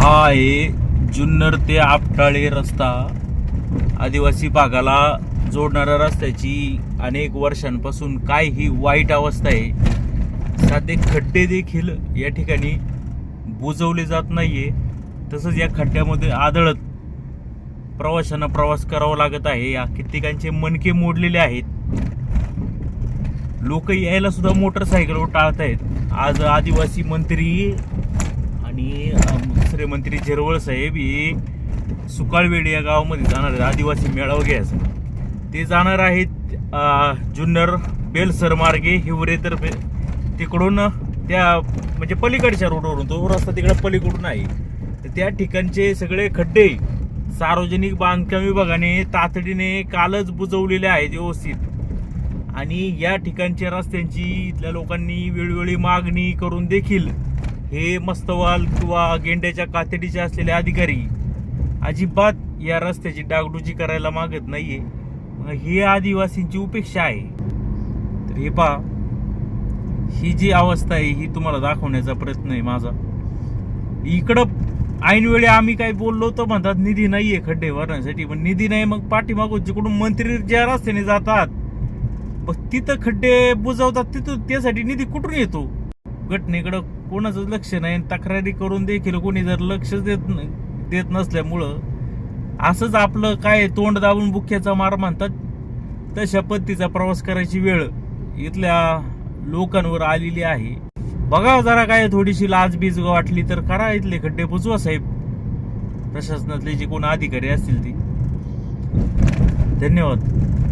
हा आहे जुन्नर ते आपटाळे रस्ता. आदिवासी भागाला जोडणाऱ्या रस्त्याची अनेक वर्षांपासून काय ही वाईट अवस्था आहे. साधे खड्डे देखील या ठिकाणी बुजवले जात नाहीये. तसंच या खड्ड्यामध्ये आदळत प्रवाशांना प्रवास करावा लागत आहे. या कित्येकांचे मनके मोडलेले आहेत. लोक यायला सुद्धा मोटरसायकलवर टाळत आहेत आज आदिवासी मंत्री आणि दुसरे मंत्री झिरवळ साहेब हे सुकाळवेडी या गावामध्ये जाणार आहेत आदिवासी मेळावा घ्यायचा. ते जाणार आहेत जुन्नर बेलसर मार्गे हिवरेतर्फे तिकडून त्या म्हणजे पलीकडच्या रोडवरून तो रस्ता तिकडे पलीकडून आहे. तर त्या ठिकाणचे सगळे खड्डे सार्वजनिक बांधकाम विभागाने तातडीने कालच बुजवलेले आहेत व्यवस्थित. आणि या ठिकाणच्या रस्त्यांची इथल्या लोकांनी वेळोवेळी मागणी करून देखील हे मस्तवाल किंवा गेंड्याच्या कातडीचे असलेले अधिकारी अजिबात या रस्त्याची डागडुजी करायला मागत नाहीये. मग आदिवासींची उपेक्षा आहे. तर हे पहा. ही जी अवस्था आहे ही तुम्हाला दाखवण्याचा प्रयत्न आहे माझा. इकडं ऐनवेळी आम्ही काय बोललो तर म्हणतात निधी नाहीये खड्डे भरण्यासाठी पण निधी नाही मग पाठीमागून जिकडून मंत्री ज्या रस्त्याने जातात मग तिथं खड्डे बुजवतात तिथं त्यासाठी निधी कुठून येतो? घटनेकडं कोणाचंच लक्ष नाही आणि तक्रारी करून देखील कोणी जर लक्ष देत न- देत नसल्यामुळं असंच आपलं काय तोंड दाबून बुक्याचा मार मानतात तशा पद्धतीचा प्रवास करायची वेळ इथल्या लोकांवर आलेली आहे. बघा जरा काय थोडीशी लाजबीज वाटली तर करा इथले खड्डे बुजवा साहेब. प्रशासनातले जे कोण अधिकारी असतील ते. धन्यवाद.